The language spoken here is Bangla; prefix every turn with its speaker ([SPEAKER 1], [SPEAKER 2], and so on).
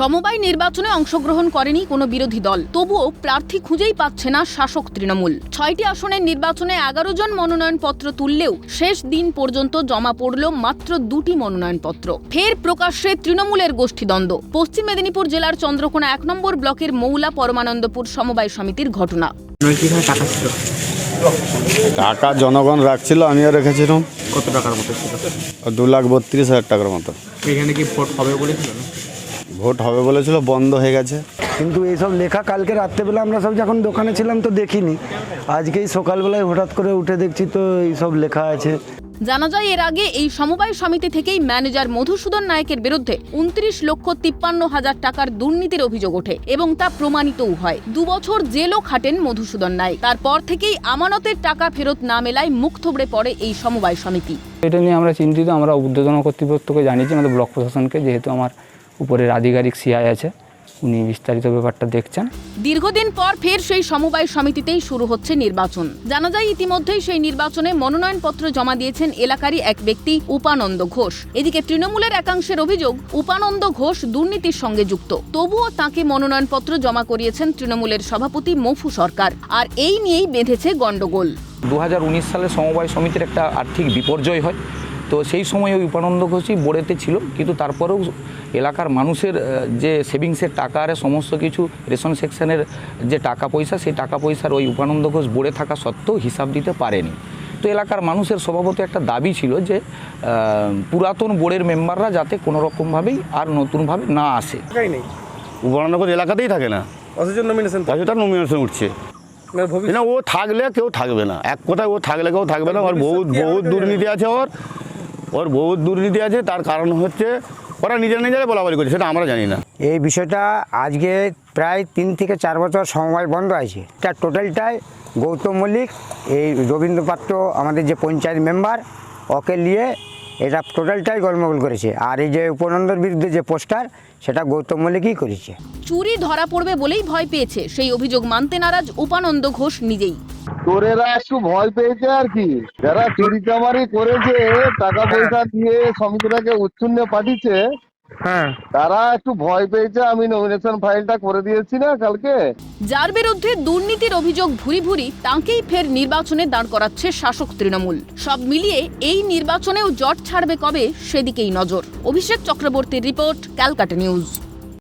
[SPEAKER 1] সমবায় নির্বাচনে অংশগ্রহণ করেনি কোনো বিরোধী দল। তবুও প্রার্থী খুঁজেই পাচ্ছে না শাসক তৃণমূল। ছয়টি আসনের নির্বাচনে এগারো জন মনোনয়নপত্র তুললেও শেষ দিন পর্যন্ত জমা পড়ল মাত্র দুটি মনোনয়নপত্র। ফের প্রকাশ্যে তৃণমূলের গোষ্ঠীদ্বন্দ্ব। পশ্চিম মেদিনীপুর জেলার চন্দ্রকোনা এক নম্বর ব্লকের মৌলা পরমানন্দপুর সমবায় সমিতির ঘটনা।
[SPEAKER 2] টাকা
[SPEAKER 3] জনগণ রাখছিল আমিও রেখেছিলাম।
[SPEAKER 2] কত টাকার মতো ছিল?
[SPEAKER 3] দু লাখ বত্রিশ হাজার টাকার মতো।
[SPEAKER 2] এখানে কি ভোট হবে বলেছিল না
[SPEAKER 3] ভোট হবে বলেছিল বন্ধ হয়ে গেছে।
[SPEAKER 4] কিন্তু এইসব লেখা কালকে রাত্রেবেলা আমরা সব যখন দোকানে ছিলাম তো দেখিনি। আজকেই সকালবেলায় হঠাৎ করে উঠে দেখছি তো এইসব লেখা আছে।
[SPEAKER 1] জানা যায় এর আগে এই সমবায় সমিতি থেকেই ম্যানেজার মধুসূদন নায়কের বিরুদ্ধে উনত্রিশ লক্ষ তিপ্পান্ন হাজার টাকার দুর্নীতির অভিযোগ ওঠে এবং তা প্রমাণিতও হয়। দুবছর জেলও খাটেন মধুসূদন নায়ক। তারপর থেকেই আমানতের টাকা ফেরত না মেলায় মুখ থুবড়ে পড়ে এই সমবায় সমিতি।
[SPEAKER 5] এটা নিয়ে আমরা চিন্তিত আমরা উদ্বোধন কর্তৃপক্ষকে জানিয়েছি আমাদের ব্লক প্রশাসনকে যেহেতু আমার উপরের আধিকারিক সিআই আছে উনি বিস্তারিত ব্যাপারটা দেখছেন।
[SPEAKER 1] দীর্ঘদিন পর ফের সেই সমবায় সমিতিতেই শুরু হচ্ছে নির্বাচন। জানা যায় ইতিমধ্যেই সেই নির্বাচনে মনোনয়নপত্র জমা দিয়েছেন এলাকারই এক ব্যক্তি উপানন্দ ঘোষ। এদিকে তৃণমূলের একাংশের অভিযোগ উপানন্দ ঘোষ দুর্নীতির সঙ্গে যুক্ত। তবুও তাকে মনোনয়নপত্র জমা করিয়েছেন তৃণমূলের সভাপতি মফু সরকার আর এই নিয়েই বেঁধেছে গন্ডগোল
[SPEAKER 6] দু হাজার উনিশ সালে সমবায় সমিতির একটা আর্থিক বিপর্যয় হয়। তো সেই সময় ওই উপানন্দ ঘোষই বোড়েতে ছিল কিন্তু তারপরেও এলাকার মানুষের যে সেভিংসের টাকা আর সমস্ত কিছু রেশন সেকশনের যে টাকা পয়সা সেই টাকা পয়সার ওই উপানন্দ ঘোষ বোড়ে থাকা সত্ত্বেও হিসাব দিতে পারেনি। তো এলাকার মানুষের স্বভাবত একটা দাবি ছিল যে পুরাতন বোর্ডের মেম্বাররা যাতে কোনো রকমভাবেই আর নতুনভাবে না আসে।
[SPEAKER 3] উপানন্দপুর এলাকাতেই থাকে না।
[SPEAKER 7] অথচ নমিনেশন
[SPEAKER 3] অযথা নমিনেশন উঠছে। না ও থাকলে কেউ থাকবে না। এক কথায় ও থাকলে কেউ থাকবে না। ওর বহুত বহুত দুর্নীতি আছে ওর। ওর বহুত দুর্নীতি আছে তার কারণ হচ্ছে ওরা নিজেরা নিজেরাই বলাবলি করছে সেটা আমরা জানি না।
[SPEAKER 8] এই বিষয়টা আজকে প্রায় তিন থেকে চার বছর সময় বন্ধ আছে। এটা টোটালটাই গৌতম মল্লিক এই রবীন্দ্র পাত্র আমাদের যে পঞ্চায়েত মেম্বার ওকে নিয়ে এটা টোটালটাই গলমগল করেছে। আর এই যে উপনন্দর বিরুদ্ধে যে পোস্টার সেটা গৌতম মল্লিকই করেছে।
[SPEAKER 1] চুরি ধরা পড়বে বলেই ভয় পেয়েছে। সেই অভিযোগ মানতে নারাজ উপানন্দ ঘোষ নিজেই।
[SPEAKER 7] তোরেরা একটু ভয় পেয়েছে আর কি। যারা চুরি চামারি করেছে টাকা পয়সা দিয়ে সমিতিটাকে উচ্ছন্নে পাঠিয়েছে
[SPEAKER 8] হ্যাঁ।
[SPEAKER 7] তারা একটু ভয় পেয়েছে আমি নমিনেশন ফাইলটা করে দিয়েছি না কালকে।
[SPEAKER 1] যার বিরুদ্ধে দুর্নীতির অভিযোগ ভুরি ভুরি তাঁকেই ফের নির্বাচনে দাঁড় করাচ্ছে শাসক তৃণমূল। সব মিলিয়ে এই নির্বাচনেও জট ছাড়বে কবে সেদিকেই নজর। অভিষেক চক্রবর্তীর রিপোর্ট ক্যালকাটা নিউজ।